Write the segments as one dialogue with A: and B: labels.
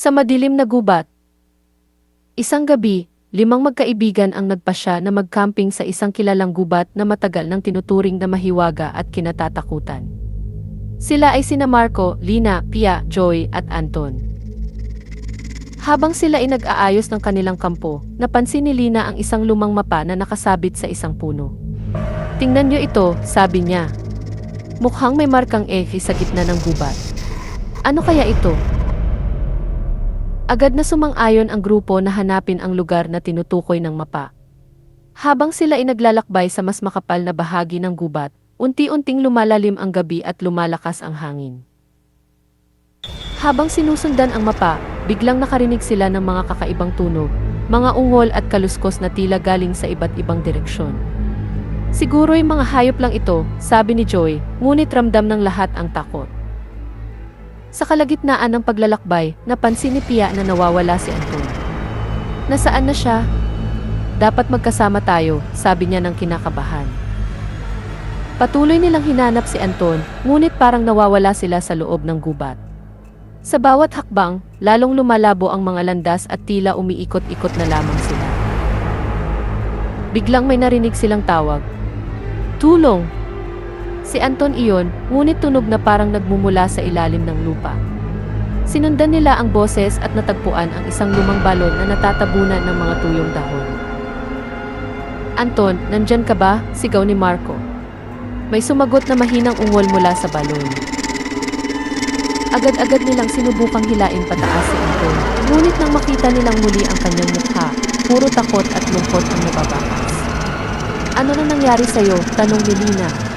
A: Sa madilim na gubat. Isang gabi, limang magkaibigan ang nagpasya na magcamping sa isang kilalang gubat na matagal nang tinuturing na mahiwaga at kinatatakutan. Sila ay sina Marco, Lina, Pia, Joy at Anton. Habang sila ay nag-aayos ng kanilang kampo, napansin ni Lina ang isang lumang mapa na nakasabit sa isang puno. Tingnan niyo ito, sabi niya. Mukhang may markang ehe sa gitna ng gubat. Ano kaya ito? Agad na sumang-ayon ang grupo na hanapin ang lugar na tinutukoy ng mapa. Habang sila ay naglalakbay sa mas makapal na bahagi ng gubat, unti-unting lumalalim ang gabi at lumalakas ang hangin. Habang sinusundan ang mapa, biglang nakarinig sila ng mga kakaibang tunog, mga ungol at kaluskos na tila galing sa iba't ibang direksyon. Siguro'y mga hayop lang ito, sabi ni Joy, ngunit ramdam ng lahat ang takot. Sa kalagitnaan ng paglalakbay, napansin ni Pia na nawawala si Anton. Nasaan na siya? Dapat magkasama tayo, sabi niya ng kinakabahan. Patuloy nilang hinanap si Anton, ngunit parang nawawala sila sa loob ng gubat. Sa bawat hakbang, lalong lumalabo ang mga landas at tila umiikot-ikot na lamang sila. Biglang may narinig silang tawag. Tulong! Si Anton iyon, ngunit tunog na parang nagmumula sa ilalim ng lupa. Sinundan nila ang boses at natagpuan ang isang lumang balon na natatabunan ng mga tuyong dahon. Anton, nandyan ka ba? Sigaw ni Marco. May sumagot na mahinang ungol mula sa balon. Agad-agad nilang sinubukang hilain pataas si Anton. Ngunit nang makita nilang muli ang kanyang mukha, puro takot at lungkot ang nababakas. Ano na nangyari sa'yo? Tanong ni Lina.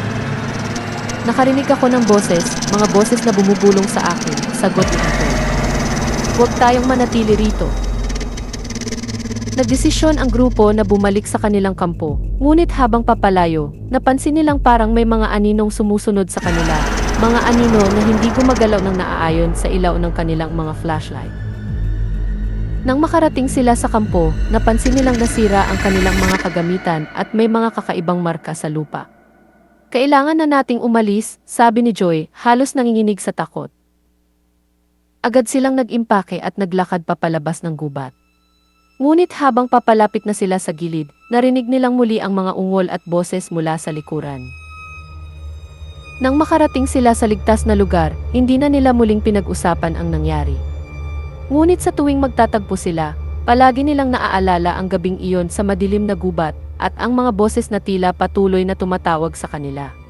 A: Nakarinig ako ng boses, mga boses na bumubulong sa akin, sagot ni Anton. Huwag tayong manatili rito. Nagdesisyon ang grupo na bumalik sa kanilang kampo, ngunit habang papalayo, napansin nilang parang may mga aninong sumusunod sa kanila, mga anino na hindi gumagalaw ng naaayon sa ilaw ng kanilang mga flashlight. Nang makarating sila sa kampo, napansin nilang nasira ang kanilang mga kagamitan at may mga kakaibang marka sa lupa. Kailangan na nating umalis, sabi ni Joy, halos nanginginig sa takot. Agad silang nag-impake at naglakad papalabas ng gubat. Ngunit habang papalapit na sila sa gilid, narinig nilang muli ang mga ungol at boses mula sa likuran. Nang makarating sila sa ligtas na lugar, hindi na nila muling pinag-usapan ang nangyari. Ngunit sa tuwing magtatagpo sila, palagi nilang naaalala ang gabing iyon sa madilim na gubat at ang mga boses na tila patuloy na tumatawag sa kanila.